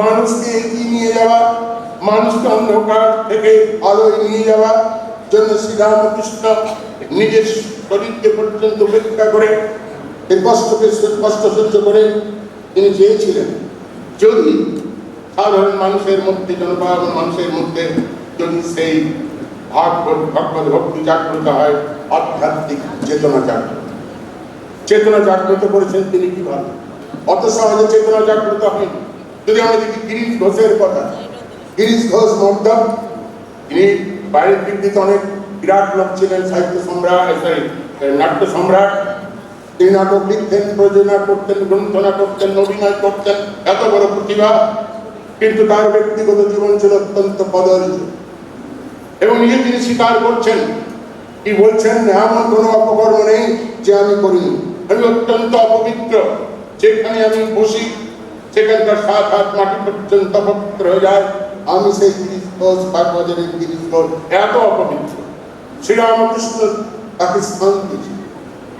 মানুষকে এগিয়ে নিয়ে যাওয়া, মানুষকে অন্ধকার থেকে আলোয় নিয়ে যাওয়া জন্য শ্রীরামকৃষ্ণ নিজের শরীরকে পর্যন্ত উপেক্ষা করে, এই কষ্টকে কষ্ট সহ্য করে তিনি চেয়েছিলেন। যদি সাধারণ মানুষের মধ্যে, জনসাধারণ মানুষের মধ্যে যদি সেই ভাগবত ভগবত ভক্তি জাগ্রত হয়, আধ্যাত্মিক চেতনা জাগ্রত। চেতনা জাগ্রত করেছেন তিনি কীভাবে অত সহজে চেতনা জাগ্রত হয়নি। যদি আমরা দেখি গিরিশ ঘোষের কথা গিরিশ ঘোষ মর্দব তিনি বাইরের দিক তো অনেক বিরাট লোক ছিলেন, সাহিত্য সম্রাট সরি নাট্য সম্রাট। তিনি নাটক লিখতেন, প্রযোজনা করতেন, গ্রন্থনা করতেন, অভিনয় করতেন, এত বড় প্রতিভা। কিন্তু তার ব্যক্তিগত জীবন ছিল অত্যন্ত কদর্য এবং নিজে তিনি স্বীকার করছেন, কি বলছেন, এমন কোনো অপকর্ম নেই যে আমি করিনি। আমি অত্যন্ত অপবিত্র। যেখানে আমি বসি সেখানকার সাত হাত মাটি পর্যন্ত পবিত্র হয়ে যায়, আমি সেই তিরিশ ঘোষ বাগবাজারের তিরিশ ঘোষ এত অপবিত্র। শ্রীরামকৃষ্ণ তাকে স্থান দিয়েছেন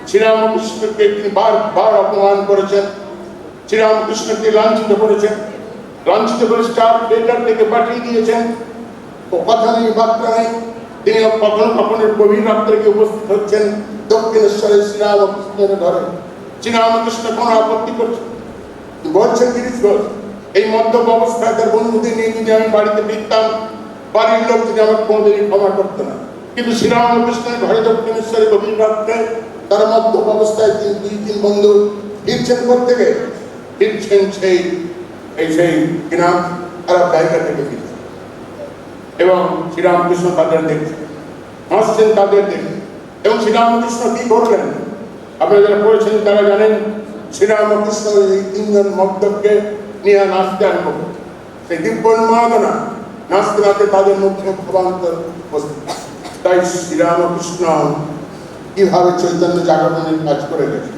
শ্রীরামকৃষ্ণকে তিনি বারবার অপমান করেছেন, শ্রীরামকৃষ্ণকে লাঞ্ছিত করেছেন, লাঞ্ছিত করে স্টার লেটার থেকে পাঠিয়ে দিয়েছেন। ও কথা নেই, বার্তা নেই। তিনি কখনো কখনো গভীর রাত্রে গিয়ে উপস্থিত হচ্ছেন দক্ষিণেশ্বরের শ্রীরামকৃষ্ণের ঘরে। শ্রীরামকৃষ্ণ কোনো আপত্তি করছেন বলছেন গিরিশ ঘোষ এই মদ্যপ অবস্থায় তার বন্ধুদের নিয়ে যদি আমি বাড়িতে ফিরতাম। বাড়ির লোক যদি আমার কোনোদিনই ক্ষমা করতো না। কিন্তু শ্রীরামকৃষ্ণের ঘরে দক্ষিণেশ্বরে গভীর রাত্রে তারা মদ্যপ অবস্থায় তিন, দুই, তিন বন্ধু ফিরছেন থেকে ফিরছেন সেই, এই সেই কিনা খারাপ জায়গা থেকে ফিরছেন। এবং শ্রীরামকৃষ্ণ তাদের দেখছেন। হাসছেন তাদের দেখে। এবং শ্রীরামকৃষ্ণ কি করলেন আপনারা যারা পড়েছেন তারা জানেন শ্রীরামকৃষ্ণ এই তিনজন মক্তবকে নিয়ে নাচতে আরম্ভ করলেন। সেই দিব্য উন্মাদনা নাচতে নাচতে তাদের মধ্যে ভাবান্তর উপস্থিত। তাই শ্রীরামকৃষ্ণ কীভাবে চৈতন্য জাগরণের কাজ করে গেছেন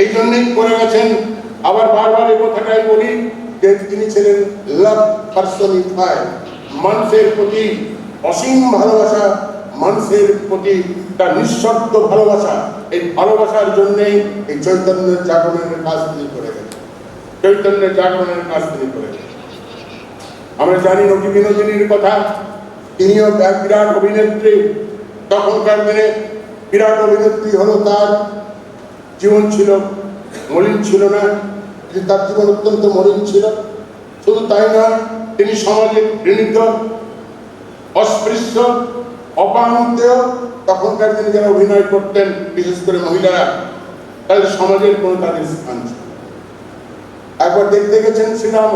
এই জন্যই করে গেছেন। আবার বারবার এই কথাটাই বলি যে তিনি ছিলেন লাভ পার্সনিফাই মানুষের প্রতি অসীম ভালোবাসা মানুষের প্রতি তার নিঃশর্ত ভালোবাসা, এই ভালোবাসার জন্যই এই চৈতন্যের জাগরণের কাজ তিনি করে গেছেন চৈতন্যের জাগরণের কাজ তিনি করে গেছেন আমরা জানি নটি বিনোদিনীর কথা, তিনিও এক বিরাট অভিনেত্রী। তখনকার দিনে বিরাট অভিনেত্রী হলো তার জীবন ছিল, মলিন ছিল না। কিন্তু তার জীবন অত্যন্ত মলিন ছিল। শুধু তাই নয়, তিনি সমাজে ঘৃণিত, অস্পৃশ্য অপানুদ্দেয় তখনকার দিনে যারা অভিনয় করতেন, বিশেষ করে মহিলারা, তাদের সমাজের কোনো তাদের স্থান ছিল একবার দেখতে গেছেন শ্রীরাম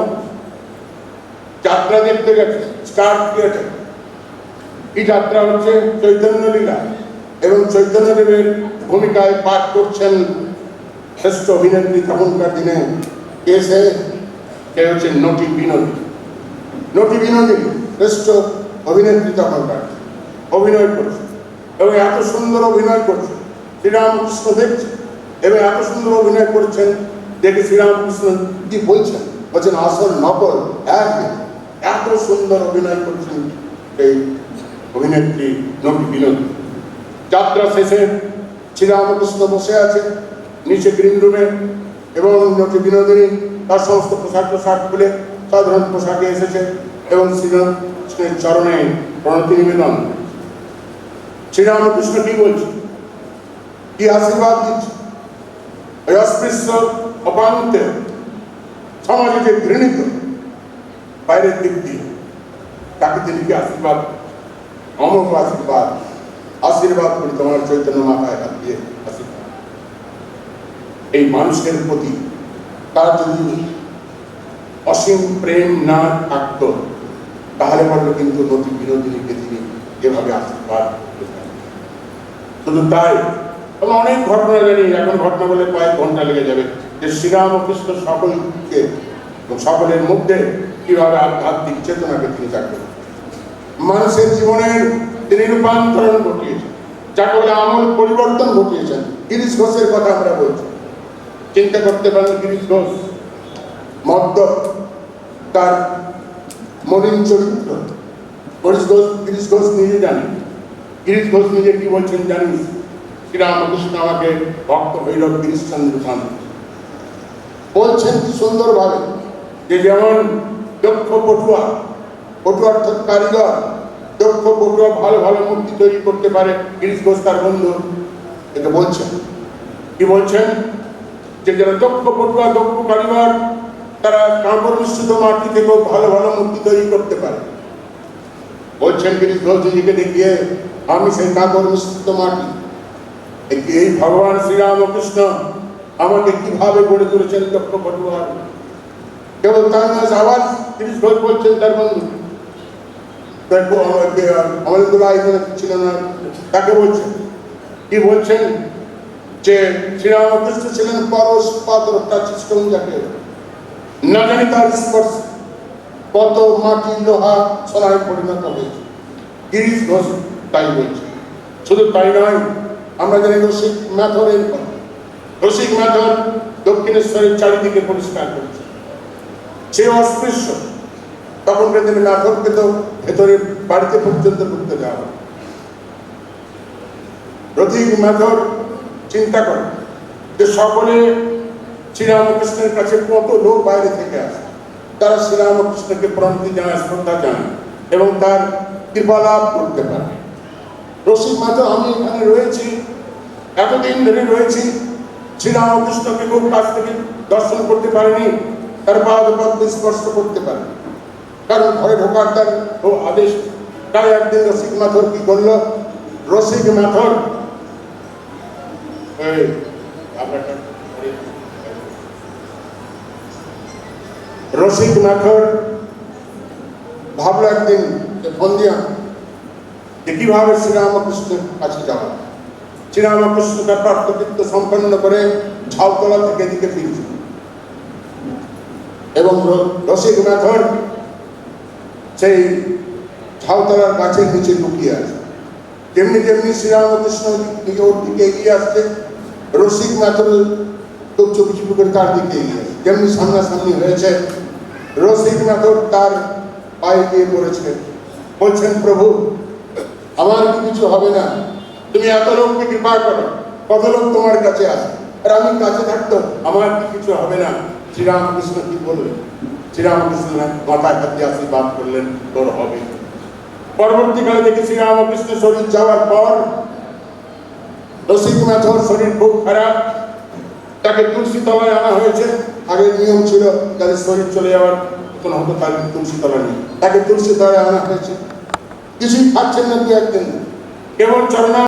যাত্রা দেখতে গেছেন, স্টার থিয়েটার। এই যাত্রা হচ্ছে চৈতন্য লীলা এবং চৈতন্যদেবের ভূমিকায় পাঠ করছেন শ্রেষ্ঠ অভিনেত্রী তখনকার দিনে কে সে হচ্ছে নটি বিনোদী নটি বিনোদিনী, শ্রেষ্ঠ অভিনেত্রী তখনকার অভিনয় করছে এবং এত সুন্দর অভিনয় করছে। শ্রীরামকৃষ্ণ দেখছে এবং এত সুন্দর অভিনয় করছেন দেখে শ্রীরামকৃষ্ণ কি বলছেন? বলছেন, আসল নকল এক। এত সুন্দর অভিনয় করছেন এই অভিনেত্রী নবী বিনোদী। যাত্রা শেষে শ্রীরামকৃষ্ণ বসে আছে নিচে গ্রিন রুমে এবং নটি বিনোদিনী তার সমস্ত পোশাক পোশাক খুলে সাধারণ পোশাকে এসেছে এবং শ্রীরামকৃষ্ণের চরণে প্রণতি নিবেদন শ্রীরামকৃষ্ণ কি বলছে? কি আশীর্বাদ দিচ্ছে? অস্পৃশ্য অপান্তে সমাজে যে ঘৃণিত। বাইরের দিক দিয়ে তাকে তিনি কি আশীর্বাদ অমোঘ আশীর্বাদ আশীর্বাদ করি তোমার চৈতন্য মাথায় হাত দিয়ে আশীর্বাদ। এই মানুষের প্রতি তার যদি অসীম প্রেম না থাকত, তাহলে বলল কিন্তু নদী বিনোদিনীকে তিনি এভাবে আশীর্বাদ করতেন। শুধু তাই আমি অনেক ঘটনা জানি, এখন ঘটনা বলে কয়েক ঘণ্টা লেগে যাবে যে শ্রীরামকৃষ্ণ সকলকে সকলের মধ্যে কীভাবে আধ্যাত্মিক চেতনাকে তিনি করেছেন। মানুষের জীবনের তিনি রূপান্তরণ ঘটিয়েছেন যাকে বলে আমল পরিবর্তন ঘটিয়েছেন। গিরিশ ঘোষের কথা আমরা বলছি। চিন্তা করতে পারেন গিরিশ ঘোষ, মদ্য, তার মলিন চরিত্র। গিরিশ ঘোষ গিরিশ ঘোষ নিজে জানেন। গিরিশ ঘোষ নিজে কি বলছেন জানিস? শ্রীরামকৃষ্ণ আমাকে ভক্ত হইল গিরিশচন্দ্র খান বলছেন সুন্দরভাবে যে, যেমন দক্ষ পটুয়া পটুয়া অর্থাৎ কারিগর, দক্ষ পটুয়া ভালো ভালো মূর্তি তৈরি করতে পারে গিরিশ ঘোষ তার বন্ধু এটা বলছেন। কি বলছেন? যে, যারা দক্ষ পটুয়া, দক্ষ কারিগর, তারা কাপড় মিশ্রিত মাটি থেকেও ভালো ভালো মূর্তি তৈরি করতে পারে। বলছেন গিরিশ ঘোষ নিজেকে দেখিয়ে আমি সেই কাপড় মিশ্রিত মাটি এই- এই ভগবান শ্রীরামকৃষ্ণ আমাকে কীভাবে গড়ে তুলেছেন দক্ষ পটুয়া কেবল তার না আবার তিরিশ ঘোষ বলছেন তার বন্ধু অমরেন্দ্রলা এখানে ছিল না তাকে বলছেন কি বলছেন যে শ্রীরামকৃষ্ণ ছিলেন পরশ পাত্র টাচিস্টম যাকে না জানি তার স্পর্শ কত মাটি লোহা সোনায় পরিণত হয়েছে? গিরিশ ঘোষ তাই বলছে শুধু তাই নয়, আমরা জানি রসিক ম্যাথরের রসিক ম্যাথর দক্ষিণেশ্বরের চারিদিকে পরিষ্কার করেছে। সে অস্পৃশ্য। তখনকার দিনে ম্যাথরকে তো ভেতরে বাড়িতে পর্যন্ত করতে দেওয়া হয়। রথিক চিন্তা করে যে সকলে শ্রীরামকৃষ্ণের কাছে কত লোক বাইরে থেকে আসে। তারা শ্রীরামকৃষ্ণকে প্রণতি জানায় শ্রদ্ধা জানায় এবং তার কৃপা লাভ করতে পারে। রসিক মাথা আমি এখানে রয়েছি এতদিন ধরে রয়েছি। শ্রীরামকৃষ্ণকে খুব কাছ থেকে দর্শন করতে পারেনি তার পাদ পদ্ম স্পর্শ করতে পারে কারণ ঘরে ঢোকার তার ও আদেশ। তাই একদিন রসিক মাথর কি করল? রসিক মাথর এই, রসিক মাথর ভাবলো একদিন যে বন্দিয়া যে কীভাবে শ্রীরামকৃষ্ণের কাছে যাওয়া। শ্রীরামকৃষ্ণ তার প্রাপ্তকৃত্য সম্পন্ন করে ঝাউতলা থেকে এদিকে ফিরছে এবং রসিক মেথর সেই ঝাউতলার গাছের নিচে লুকিয়ে আছে। তেমনি তেমনি শ্রীরামকৃষ্ণ দিকে ওর দিকে এগিয়ে আসছে। রসিক মেথর তো চুপি চুপি করে তার দিকে এগিয়ে আসছে। তেমনি সামনাসামনি হয়েছে রসিক মেথর তার পায়ে গিয়ে পড়েছে বলছেন, প্রভু, আমার কি কিছু হবে না? তুমি এত লোককে কৃপা করো, কত লোক তোমার কাছে আসে? আর আমি কাছে থাকতো আমার কি কিছু হবে না? শ্রীরামকৃষ্ণ কি বললেন? শ্রীরামকৃষ্ণ মাথায় হাতে আশীর্বাদ করলেন, তোর হবে। পরবর্তীকালে দেখি শ্রীরামকৃষ্ণ শরীর যাওয়ার পর রসিক মাথর শরীর খুব খারাপ। তাকে তুলসী তলায় আনা হয়েছে। আগে নিয়ম ছিল তাদের শরীর চলে যাওয়ার কোনো হতো তার তুলসী তলা নেই। তাকে তুলসী তলায় আনা হয়েছে। কিছুই খাচ্ছেন না দু একদিন কেবল চরণা